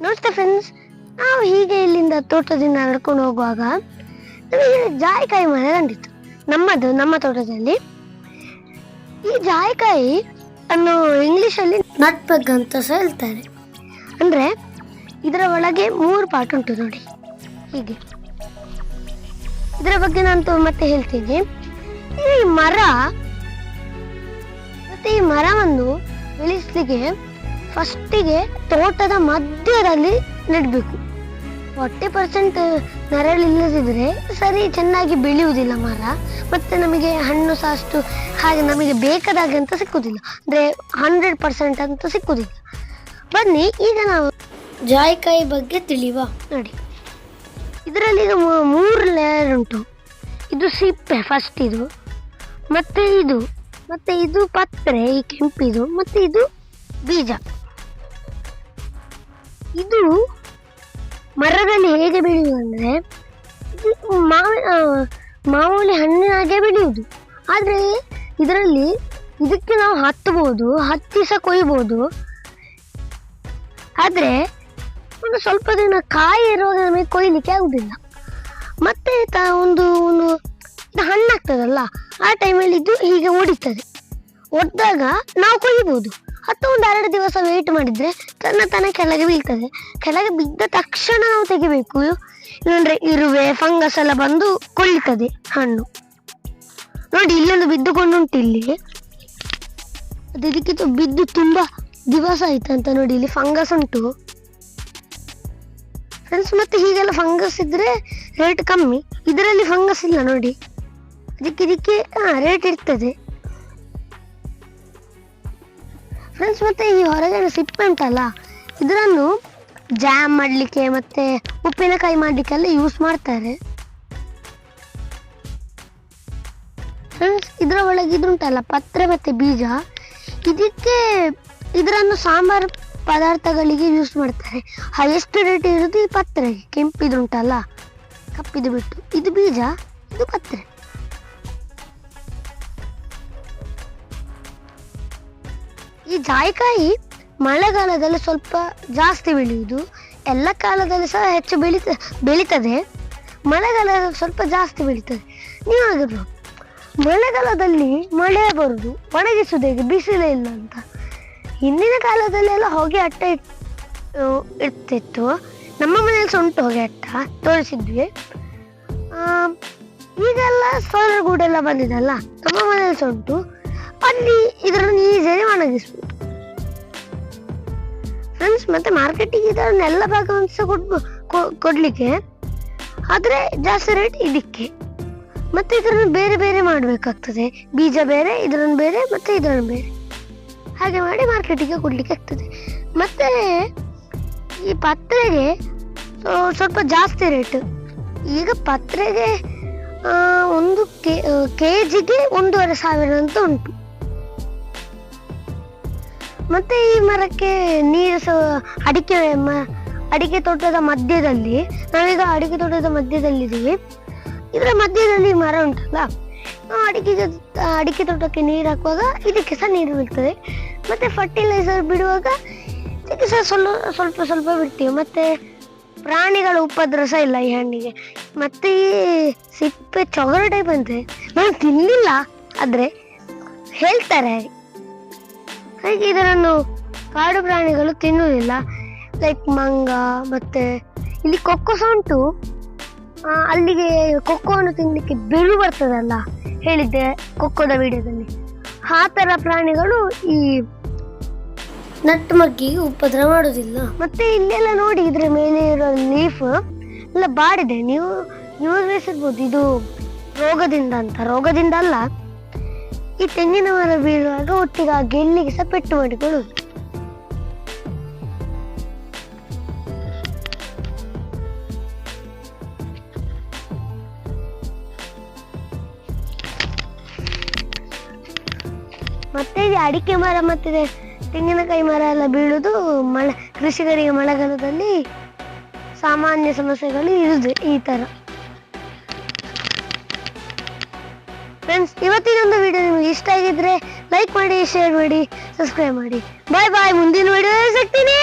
ನಮಸ್ತೆ ಫ್ರೆಂಡ್ಸ್ ನಾವು ಹೀಗೆ ಇಲ್ಲಿಂದ ತೋಟದಿಂದ ನಡ್ಕೊಂಡು ಹೋಗುವಾಗ, ನಮಗೆ ಜಾಯಿಕಾಯಿ ಮರ ಕಂಡಿತ್ತು. ನಮ್ಮದು, ನಮ್ಮ ತೋಟದಲ್ಲಿ. ಈ ಜಾಯಿಕಾಯಿ ಅನ್ನು ಇಂಗ್ಲಿಷಲ್ಲಿ ನಟ್ ಪಗ್ ಅಂತ ಸಹ ಹೇಳ್ತಾರೆ. ಅಂದರೆ, ಇದರ ಒಳಗೆ ಮೂರು ಪಾರ್ಟ್ ಉಂಟು ನೋಡಿ. ಹೀಗೆ. ಇದರ ಬಗ್ಗೆ ನಾನು ಮತ್ತೆ ಹೇಳ್ತೀನಿ. ಈ ಮರ, ಮತ್ತೆ ಈ ಮರವನ್ನು ಬೆಳೆಸಲಿಕ್ಕೆ ಫಸ್ಟಿಗೆ ತೋಟದ ಮಧ್ಯದಲ್ಲಿ ನೆಡಬೇಕು. ಫಾರ್ಟಿ ಪರ್ಸೆಂಟ್ ನೆರಳಿಲ್ಲದಿದ್ರೆ ಸರಿ, ಚೆನ್ನಾಗಿ ಬೆಳೆಯುವುದಿಲ್ಲ ಮರ. ಮತ್ತೆ ನಮಗೆ ಹಣ್ಣು ಸಹ ಅಷ್ಟು ಹಾಗೆ ನಮಗೆ ಬೇಕಾದಾಗ ಅಂತ ಸಿಕ್ಕುದಿಲ್ಲ ಅಂದ್ರೆ ಹಂಡ್ರೆಡ್ ಪರ್ಸೆಂಟ್ ಅಂತ ಸಿಕ್ಕುದಿಲ್ಲ ಬನ್ನಿ, ಈಗ ನಾವು ಜಾಯಿಕಾಯಿ ಬಗ್ಗೆ ತಿಳಿಯುವ ನೋಡಿ. ಇದರಲ್ಲಿ ಮೂರು ಲೇಯರ್ ಉಂಟು. ಇದು ಸಿಪ್ಪೆ ಫಸ್ಟ್ ಇದು. ಮತ್ತೆ ಇದು. ಮತ್ತೆ ಇದು ಪತ್ರೆ, ಈ ಕೆಂಪಿದು. ಮತ್ತೆ ಇದು ಬೀಜ. ಇದು ಮರದಲ್ಲಿ ಹೇಗೆ ಬೆಳೆಯುವುದಂದ್ರೆ ಇದು ಮಾವಿನ ಆ, ಹಣ್ಣಿನ ಹಣ್ಣಿನಾಗೆ ಬೆಳೆಯುವುದು ಆದರೆ ಇದರಲ್ಲಿ ಇದಕ್ಕೆ ನಾವು ಹತ್ತಬಹುದು ಹತ್ತಿ ಸಹ ಕೊಯ್ಬೋದು ಆದರೆ ಒಂದು ಸ್ವಲ್ಪ ದಿನ ಕಾಯಿ ಇರುವಾಗ ನಮಗೆ ಕೊಯ್ಲಿಕ್ಕೆ ಆಗುದಿಲ್ಲ. ಮತ್ತೆ ತ- ಒಂದು ಒಂದು ಹಣ್ಣಾಗ್ತದಲ್ಲ ಆ ಟೈಮಲ್ಲಿ ಇದು ಹೀಗೆ ಒಡಿತದೆ ಒಡೆದಾಗ ನಾವು ಕೊಯ್ಬೋದು ಅಥವಾ ಒಂದು ಎರಡು ದಿವಸ ವೇಟ್ ಮಾಡಿದರೆ ತನ್ನ ತನ ಕೆಳಗೆ ಬೀಳ್ತದೆ. ಕೆಳಗೆ ಬಿದ್ದ ತಕ್ಷಣ ನಾವು ತೆಗಿಬೇಕು. ಇಲ್ಲಾಂದ್ರೆ ಇರುವೆ ಫಂಗಸ್ ಎಲ್ಲ ಬಂದು ಕೊಳ್ತದೆ ಹಣ್ಣು. ನೋಡಿ, ಇಲ್ಲೊಂದು ಬಿದ್ದುಕೊಂಡುಂಟು ಇಲ್ಲಿ. ಅದಕ್ಕಿಂತ ಬಿದ್ದು ತುಂಬಾ ದಿವಸ ಆಯ್ತು ಅಂತ ನೋಡಿ, ಇಲ್ಲಿ ಫಂಗಸ್ ಉಂಟು. ಫ್ರೆಂಡ್ಸ್ ಮತ್ತೆ ಹೀಗೆಲ್ಲ ಫಂಗಸ್ ಇದ್ರೆ ರೇಟ್ ಕಮ್ಮಿ. ಇದರಲ್ಲಿ ಫಂಗಸ್ ಇಲ್ಲ ನೋಡಿ. ಅದಕ್ಕೆ, ಇದಕ್ಕೆ ರೇಟ್ ಇರ್ತದೆ. ಫ್ರೆಂಡ್ಸ್ ಮತ್ತೆ ಈ ಹೊರಗಡೆ ಸಿಪ್ಪೆ ಉಂಟಲ್ಲ ಇದನ್ನು ಜಾಮ್ ಮಾಡಲಿಕ್ಕೆ ಮತ್ತೆ ಉಪ್ಪಿನಕಾಯಿ ಮಾಡಲಿಕ್ಕೆಲ್ಲ ಯೂಸ್ ಮಾಡ್ತಾರೆ. ಫ್ರೆಂಡ್ಸ್ ಇದರ ಒಳಗೆ ಇದುಂಟಲ್ಲ ಪತ್ರೆ ಮತ್ತೆ ಬೀಜ, ಇದಕ್ಕೆ ಇದರನ್ನು ಸಾಂಬಾರ್ ಪದಾರ್ಥಗಳಿಗೆ ಯೂಸ್ ಮಾಡ್ತಾರೆ. ಹೈಯೆಸ್ಟ್ ರೇಟ್ ಇರೋದು ಈ ಪತ್ರೆ ಕೆಂಪಿದುಂಟಲ್ಲ ಕಪ್ಪಿದು ಬಿಟ್ಟು. ಇದು ಬೀಜ, ಇದು ಪತ್ರೆ. ಈ ಜಾಯಿಕಾಯಿ ಮಳೆಗಾಲದಲ್ಲಿ ಸ್ವಲ್ಪ ಜಾಸ್ತಿ ಬೆಳೆಯುವುದು, ಎಲ್ಲ ಕಾಲದಲ್ಲಿ ಸಹ ಹೆಚ್ಚು ಬೆಳೀತ ಬೆಳೀತದೆ. ಮಳೆಗಾಲದಲ್ಲಿ ಸ್ವಲ್ಪ ಜಾಸ್ತಿ ಬೆಳೀತದೆ. ನೀವು ಆಗಿರ್ಬೋದು ಮಳೆಗಾಲದಲ್ಲಿ ಮಳೆ ಬರುದು ಒಣಗಿಸುವುದು ಹೇಗೆ ಬಿಸಿಲೇ ಇಲ್ಲ ಅಂತ. ಹಿಂದಿನ ಕಾಲದಲ್ಲಿ ಎಲ್ಲ ಹೊಗೆ ಅಟ್ಟ ಇಟ್- ಇರ್ತಿತ್ತು. ನಮ್ಮ ಮನೆಯಲ್ಲಿ ಸೊಂಟು ಹೊಗೆ ಅಟ್ಟ, ತೋರಿಸಿದ್ವಿ. ಈಗೆಲ್ಲ ಸೋಲಾರ್ ಗೂಡೆಲ್ಲ ಬಂದಿದೆಲ್ಲ, ನಮ್ಮ ಮನೆಯಲ್ಲಿ ಸೊಂಟು ಅಲ್ಲಿ ಇದರನ್ನು ಈಸಿಯಾಗಿ ಒಣಗಿಸ್ಬೋದು ಫ್ರೆಂಡ್ಸ್ ಮತ್ತೆ ಮಾರ್ಕೆಟಿಗೆ ಭಾಗವನ್ನು ಸಹ ಕೊಡ್ಬೋ ಕೊಡ್ಲಿಕ್ಕೆ. ಆದ್ರೆ ಜಾಸ್ತಿ ರೇಟ್ ಇದಕ್ಕೆ. ಮತ್ತೆ ಇದರನ್ನು ಬೇರೆ ಬೇರೆ ಮಾಡಬೇಕಾಗ್ತದೆ. ಬೀಜ ಬೇರೆ, ಇದರನ್ನು ಬೇರೆ, ಮತ್ತೆ ಇದರನ್ನು ಬೇರೆ. ಹಾಗೆ ಮಾಡಿ ಮಾರ್ಕೆಟಿಗೆ ಕೊಡ್ಲಿಕ್ಕೆ ಆಗ್ತದೆ. ಮತ್ತೆ ಈ ಪತ್ರೆಗೆ ಸ್ವಲ್ಪ ಜಾಸ್ತಿ ರೇಟ್ ಈಗ ಪತ್ರೆಗೆ ಒಂದು ಒಂದು ಕೆ ಜಿಗೆ ಒಂದೂವರೆ ಸಾವಿರ ಅಂತ ಉಂಟು. ಮತ್ತೆ ಈ ಮರಕ್ಕೆ ನೀರು ಅಡಿಕೆ ಅಡಿಕೆ ತೋಟದ ಮಧ್ಯದಲ್ಲಿ, ನಾವೀಗ ಅಡಿಕೆ ತೋಟದ ಮಧ್ಯದಲ್ಲಿದ್ದೀವಿ. ಇದರ ಮಧ್ಯದಲ್ಲಿ ಮರ ಉಂಟಲ್ಲ? ಅಡಿಕೆ ಅಡಿಕೆ ತೋಟಕ್ಕೆ ನೀರು ಹಾಕುವಾಗ ಇದಕ್ಕೆ ಸಹ ನೀರು ಬೀಳ್ತದೆ. ಮತ್ತೆ ಫರ್ಟಿಲೈಸರ್ ಬಿಡುವಾಗ ಇದಕ್ಕೆ ಸಹ ಸ್ವಲ್ಪ ಸ್ವಲ್ಪ ಸ್ವಲ್ಪ ಬಿಡ್ತೀವಿ. ಮತ್ತೆ ಪ್ರಾಣಿಗಳ ಉಪದ್ರ ಸಹ ಇಲ್ಲ ಈ ಹಣ್ಣಿಗೆ. ಮತ್ತೆ ಈ ಸಿಪ್ಪೆ ಚೊಗರು ಟೈಪ್ ಅಂತೆ ನಾನು ತಿನ್ನಿಲ್ಲ ಆದ್ರೆ ಹೇಳ್ತಾರೆ ಹಾಗೆ ಇದನ್ನು ಕಾಡು ಪ್ರಾಣಿಗಳು ತಿನ್ನುವುದಿಲ್ಲ. ಲೈಕ್ ಮಂಗ ಮತ್ತೆ ಇಲ್ಲಿ ಕೊಕ್ಕೋಸ ಸಹ ಉಂಟು ಅಲ್ಲಿಗೆ ಕೊಕ್ಕೋವನ್ನು ತಿನ್ನಲಿಕ್ಕೆ ಬೆರು ಬರ್ತದಲ್ಲ? ಹೇಳಿದ್ದೆ ಕೊಕ್ಕೋದ ವಿಡಿಯೋದಲ್ಲಿ. ಆ ಥರ ಪ್ರಾಣಿಗಳು ಈ ನಟ್ ಮಗ್ಗಿಗೆ ಉಪದ್ರ ಮಾಡೋದಿಲ್ಲ ಮತ್ತೆ ಇಲ್ಲೆಲ್ಲ ನೋಡಿ ಇದ್ರ ಮೇಲೆ ಇರೋ ಲೀಫ್ ಎಲ್ಲ ಬಾಡಿದೆ. ನೀವು ಯೋಚಿಸಿರ್ಬೋದು ಇದು ರೋಗದಿಂದ ಅಂತ. ರೋಗದಿಂದ ಅಲ್ಲ. ಈ ತೆಂಗಿನ ಮರ ಬೀಳುವಾಗ ಒಟ್ಟಿಗೆ ಆ ಗೆಲ್ಲಿಗೆ ಸಹ ಪೆಟ್ಟು ಮಾಡಿಕೊಳ್ಳು ಮತ್ತೆ ಅಡಿಕೆ ಮರ ಮತ್ತೆ ತೆಂಗಿನಕಾಯಿ ಮರ ಎಲ್ಲ ಬೀಳುದು ಮಳೆ, ಕೃಷಿಕರಿಗೆ ಮಳೆಗಾಲದಲ್ಲಿ ಸಾಮಾನ್ಯ ಸಮಸ್ಯೆಗಳು ಇರುದು ಈ ತರ ಫ್ರೆಂಡ್ಸ್ ಇವತ್ತಿನೊಂದು ವಿಡಿಯೋ ನಿಮ್ಗೆ ಇಷ್ಟ ಆಗಿದ್ರೆ ಲೈಕ್ ಮಾಡಿ ಶೇರ್ ಮಾಡಿ ಸಬ್ಸ್ಕ್ರೈಬ್ ಮಾಡಿ. ಬಾಯ್ ಬಾಯ್ ಮುಂದಿನ ವಿಡಿಯೋ ಸಿಗ್ತೀನಿ.